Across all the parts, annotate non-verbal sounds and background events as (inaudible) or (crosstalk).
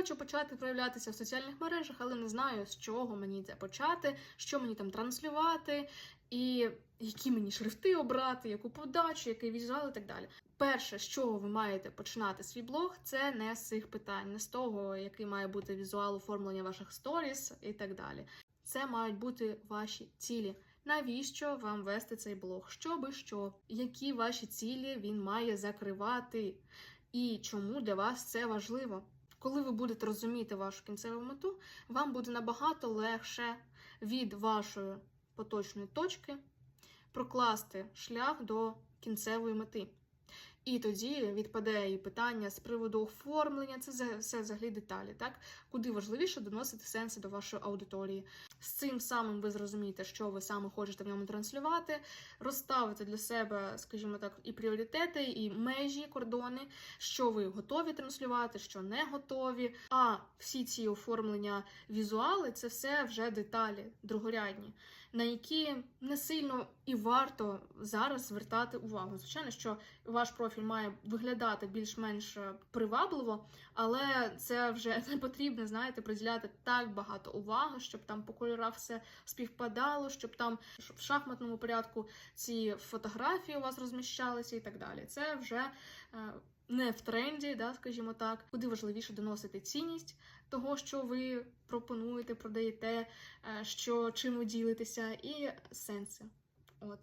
Хочу почати проявлятися в соціальних мережах, але не знаю, з чого мені це почати, що мені там транслювати, і які мені шрифти обрати, яку подачу, який візуал і так далі. Перше, з чого ви маєте починати свій блог, це не з цих питань, не з того, який має бути візуал оформлення ваших сторіс і так далі. Це мають бути ваші цілі. Навіщо вам вести цей блог? Що би що? Які ваші цілі він має закривати? І чому для вас це важливо? Коли ви будете розуміти вашу кінцеву мету, вам буде набагато легше від вашої поточної точки прокласти шлях до кінцевої мети. І тоді відпаде і питання з приводу оформлення, це все взагалі деталі, так? Куди важливіше доносити сенси до вашої аудиторії. З цим самим ви зрозумієте, що ви саме хочете в ньому транслювати, розставити для себе, скажімо так, і пріоритети, і межі, кордони, що ви готові транслювати, що не готові. А всі ці оформлення візуали це все вже деталі другорядні, на які не сильно і варто зараз звертати увагу. Звичайно, що ваш профіль має виглядати більш-менш е, привабливо, але це вже (laughs) не потрібно, знаєте, приділяти так багато уваги, щоб там по кольорах все співпадало, щоб там в шахматному порядку ці фотографії у вас розміщалися і так далі. Це вже е, не в тренді, да, скажімо так, куди важливіше доносити цінність того, що ви пропонуєте, продаєте, е, що чим ви ділитеся, і сенси. От.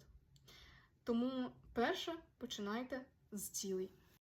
Тому перше починайте з цілей.